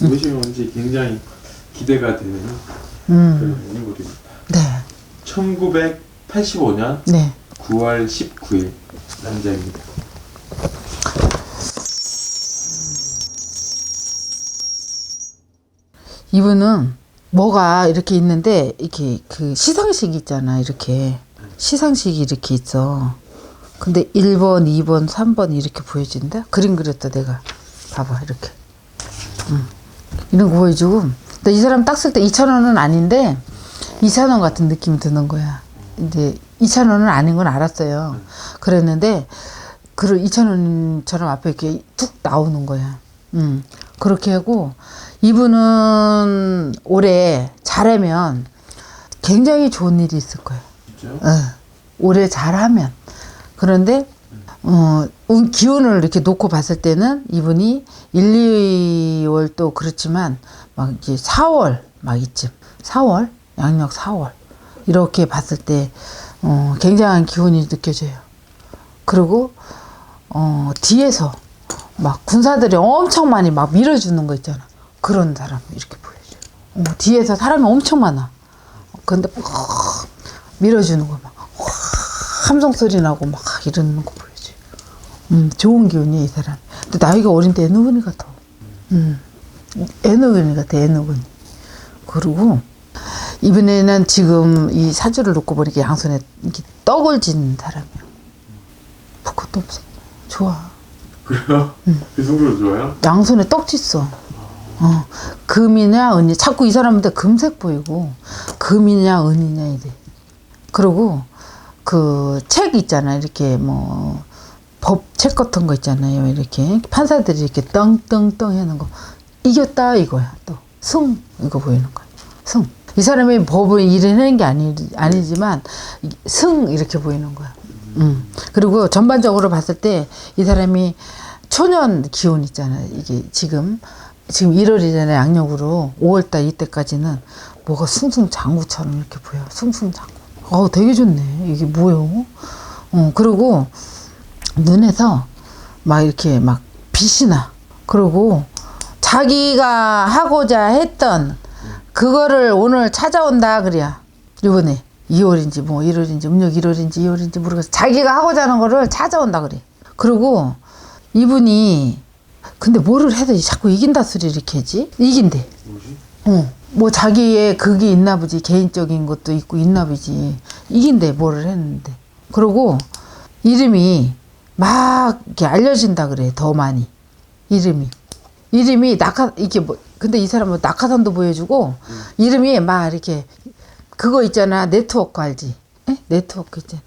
무엇이 뭔지 굉장히 기대가 되는 음. 그런 인물입니다. 네. 1985년 네. 9월 19일 남자입니다. 이분은 뭐가 이렇게 있는데 이렇게 그 시상식 있잖아 이렇게 시상식이 이렇게 있어 근데 1번 2번 3번 이렇게 보여진다 그림 그렸다 내가 봐봐 이렇게 응. 이런 거 보여주고 근데 이 사람 딱 쓸 때 2,000원은 아닌데 2,000원 같은 느낌이 드는 거야. 이제 2,000원은 아닌 건 알았어요. 그랬는데 그 2,000원처럼 앞에 이렇게 툭 나오는 거야. 음, 그렇게 하고 이분은 올해 잘하면 굉장히 좋은 일이 있을 거예요. 어, 올해 잘하면. 그런데 어, 운- 기운을 이렇게 놓고 봤을 때는 이분이 1, 2월 또 그렇지만 막 이제 4월 막 이쯤 4월 양력 4월 이렇게 봤을 때 어, 굉장한 기운이 느껴져요. 그리고 어, 뒤에서 막 군사들이 엄청 많이 막 밀어주는 거 있잖아. 그런 사람 이렇게 보여줘요. 어, 뒤에서 사람이 엄청 많아. 근데 막 밀어주는 거 막. 함성 소리 나고 막 이러는 거 보여줘요. 음, 좋은 기운이야, 이 사람. 근데 나이가 어린데 애누근이 같아. 음, 애누근이 같아, 애누근이. 그리고 이번에는 지금 이 사주를 놓고 보니까 양손에 이렇게 떡을 진 사람이야. 그것도 없어. 좋아. 그래요? 음. 그 정도로 좋아요? 양손에 떡 찢어. 어, 금이냐 은이 자꾸 이 사람한테 금색 보이고 금이냐 은이냐 이래. 그리고 그 책 있잖아 이렇게 뭐 법책 같은 거 있잖아요 이렇게 판사들이 이렇게 떵떵떵 하는 거 이겼다 이거야 또 승 이거 보이는 거야 승. 이 사람이 법을 일을 하는 게 아니 아니지만 이- 승 이렇게 보이는 거야. 음. 그리고 전반적으로 봤을 때 이 사람이 초년 기운 있잖아요. 이게 지금 지금 1월이잖아요. 양력으로 5월달 이때까지는 뭐가 승승장구처럼 이렇게 보여. 승승장구. 어, 되게 좋네. 이게 뭐요? 어, 그리고 눈에서 막 이렇게 막 빛이 나. 그리고 자기가 하고자 했던 그거를 오늘 찾아온다 그래야. 이번에 2월인지 뭐 1월인지 음력 1월인지 2월인지 모르겠어. 자기가 하고자 하는 거를 찾아온다 그래. 그리고 이분이 근데 뭐를 해도 자꾸 이긴다 소리 이렇게 하지? 이긴대. 뭐지? 어. 뭐 자기의 그게 있나 보지. 개인적인 것도 있고 있나 보지. 이긴대 뭐를 했는데. 그리고 이름이 막 이렇게 알려진다 그래. 더 많이. 이름이. 이름이 낙하 이게 뭐 근데 이 사람은 낙하산도 보여주고 이름이 막 이렇게 그거 있잖아. 네트워크 알지? 에? 네트워크 있잖아.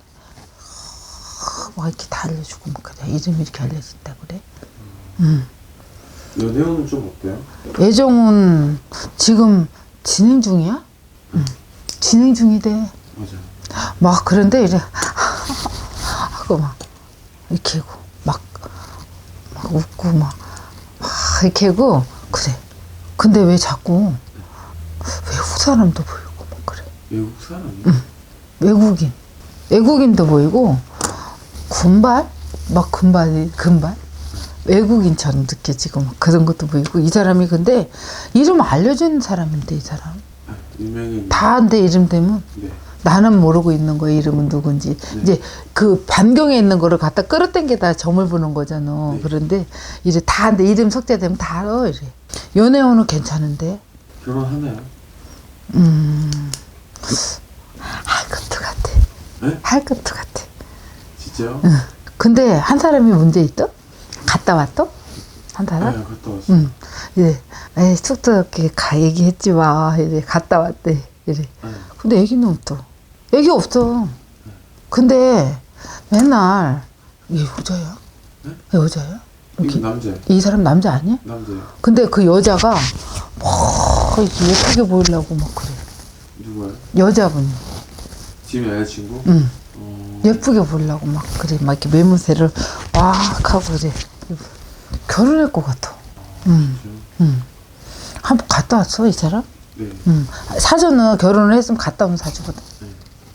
막 이렇게 다 알려주고 막 그래. 이름이 이렇게 알려진다 그래. 연애운은 좀 어때요? 애정은 지금 진행 중이야? 응. 진행 중이대. 맞아요. 막 그런데 이래 하고 막 이렇게 하고 막, 막 웃고 막, 막 이렇게 하고 그래. 근데 왜 자꾸 외국 사람도 보이고 막 그래. 외국 사람이? 외국인. 외국인도 보이고 군발? 막 군발이 군발? 외국인처럼 느껴지고 막 그런 것도 보이고 이 사람이 근데 이름 알려주는 사람인데 이 사람 아, 유명인. 다 한데 이름 되면 네. 나는 모르고 있는 거야 이름은 누군지. 이제 그 반경에 있는 거를 갖다 끌어당겨다 점을 보는 거잖아. 네. 그런데 이제 다 한데 이름 석자되면 다 알아 이래. 연애운은 괜찮은데? 결혼하나요? 할 것도 같아. 네? 할 것도 같아. 진짜요? 근데 한 사람이 문제 있다 갔다 왔다 한 사람? 네, 갔다 왔어요. 응. 이래 에이 쑥스럽게 가 얘기했지 마. 이래 갔다 왔대. 이래. 네. 근데 애기는 없다. 애기 없어. 근데 맨날 얘 여자야? 네? 여자야? 이거 이렇게 남자예요. 이 사람 남자 아니야? 남자예요. 근데 그 여자가 막 이렇게 예쁘게 보이려고 막 그래. 누구예요? 여자분이. 지금 여자친구? 응. 어, 예쁘게 보이려고 막 그래. 막 이렇게 매무새를 왁 하고 그래. 결혼할 것 같아. 응. 그죠? 응. 한번 갔다 왔어 이 사람? 네. 응. 사주는 결혼을 했으면 갔다 오면 사주거든. 네.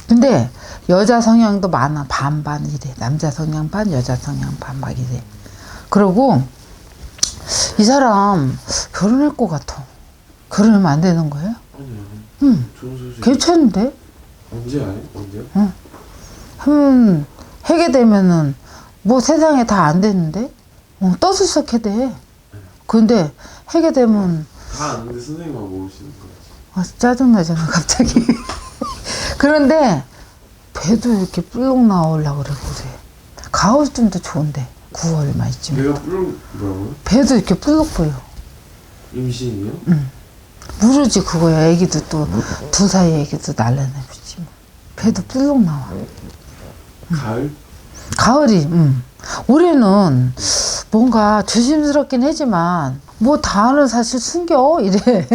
근데 여자 성향도 많아 반반 이래 남자 성향 반 여자 성향 반 막 이래 그러고 이 사람 결혼할 것 같아. 결혼하면 안 되는 거예요? 아니요. 응. 좋은 소식. 괜찮은데? 언제 아요? 언제요? 하면 하게 되면은 뭐 세상에 다 안 되는데? 어, 떠들썩해 돼. 근데 하게 되면 다 아는데 선생님만 모르시는 거지. 아, 짜증나잖아 갑자기. 그런데 배도 이렇게 뿔룩 나오려고 그래 그래. 가을쯤도 좋은데 9월 말쯤. 내가 부른 뭐라고요? 배도 이렇게 뿔룩 보여. 임신이요? 모르지 그거야. 애기도 또두살 애기도 날라내보지 뭐. 배도 뿔룩 나와. 가을? 가을이, 음. 올해는 뭔가 조심스럽긴 하지만, 뭐다 아는 사실 숨겨, 이래.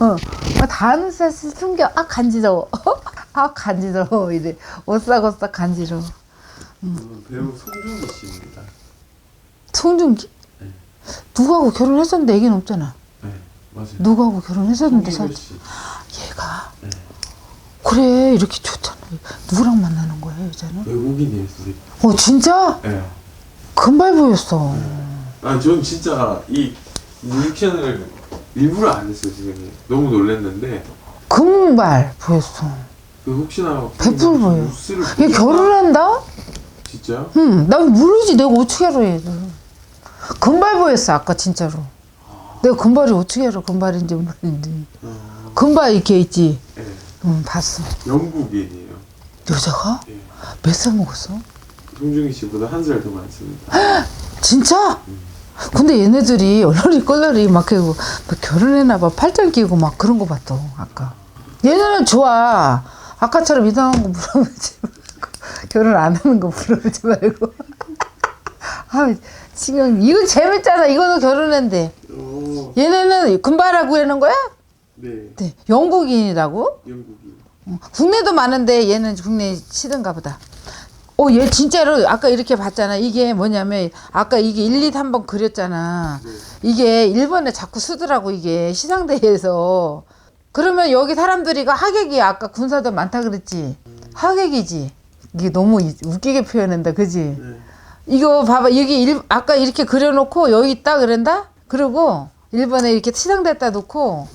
어, 뭐다 아는 사실 숨겨. 아, 간지러워. 아, 간지러워. 이래. 오싹오싹 간지러워. 저는 배우 송중기 씨입니다. 송중기? 네. 누구하고 결혼했었는데 애기는 없잖아. 네, 맞아요. 누구하고 결혼했었는데 씨. 얘가. 네. 그래, 이렇게 좋잖아. 누구랑 만나는 거야, 여자는? 선생님. 어, 진짜? 네. 금발 보였어. 아, 전 진짜 이 리액션을 일부러 안 했어요, 지금. 너무 놀랐는데. 금발 보였어. 그 혹시나 백불 보여. 뉴스를 얘 결혼한다? 진짜요? 응, 난 모르지. 내가 어떻게 알아, 얘를. 금발 보였어, 아까 진짜로. 내가 금발이 어떻게 알아, 금발인지 금발인지. 어, 금발 이렇게 있지. 네. 응, 봤어. 영국인이에요. 여자가? 예. 몇 살 먹었어? 송중기 씨보다 한 살 더 많습니다. 진짜? 근데 얘네들이 얼러리 껄러리 막 그리고 뭐 결혼했나 봐 팔짱 끼고 막 그런 거 봤어 아까 얘네는 좋아 아까처럼 이상한 거 물어보지 말고 결혼 안 하는 거 물어보지 말고 아 지금 이거 재밌잖아 이거는 결혼했는데 어, 얘네는 금발하고 하는 거야? 네. 네 영국인이라고? 영국인. 어, 국내도 많은데 얘는 국내 치든가 보다. 어, 얘 진짜로 아까 이렇게 봤잖아. 이게 뭐냐면 아까 이게 1, 2, 3번 그렸잖아. 네. 이게 일본에 자꾸 쓰더라고 이게 시상대에서. 그러면 여기 사람들이가 하객이 아까 군사도 많다 그랬지. 하객이지. 이게 너무 이- 웃기게 표현한다, 그지? 네. 이거 봐봐 여기 일, 아까 이렇게 그려놓고 여기 있다 그런다 그리고 일본에 이렇게 치장됐다 놓고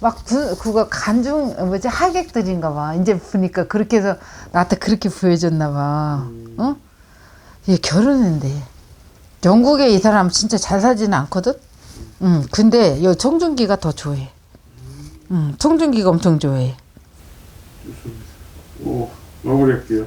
막 구, 그거 간중 뭐지? 하객들인가 봐. 이제 보니까 그렇게 해서 나한테 그렇게 보여줬나 봐. 어? 얘 결혼했는데. 영국에 이 사람 진짜 잘 살지는 않거든? 응 근데 여 청중기가 더 좋아해. 응 청중기가 엄청 좋아해. 좋습니다. 오, 마무리할게요.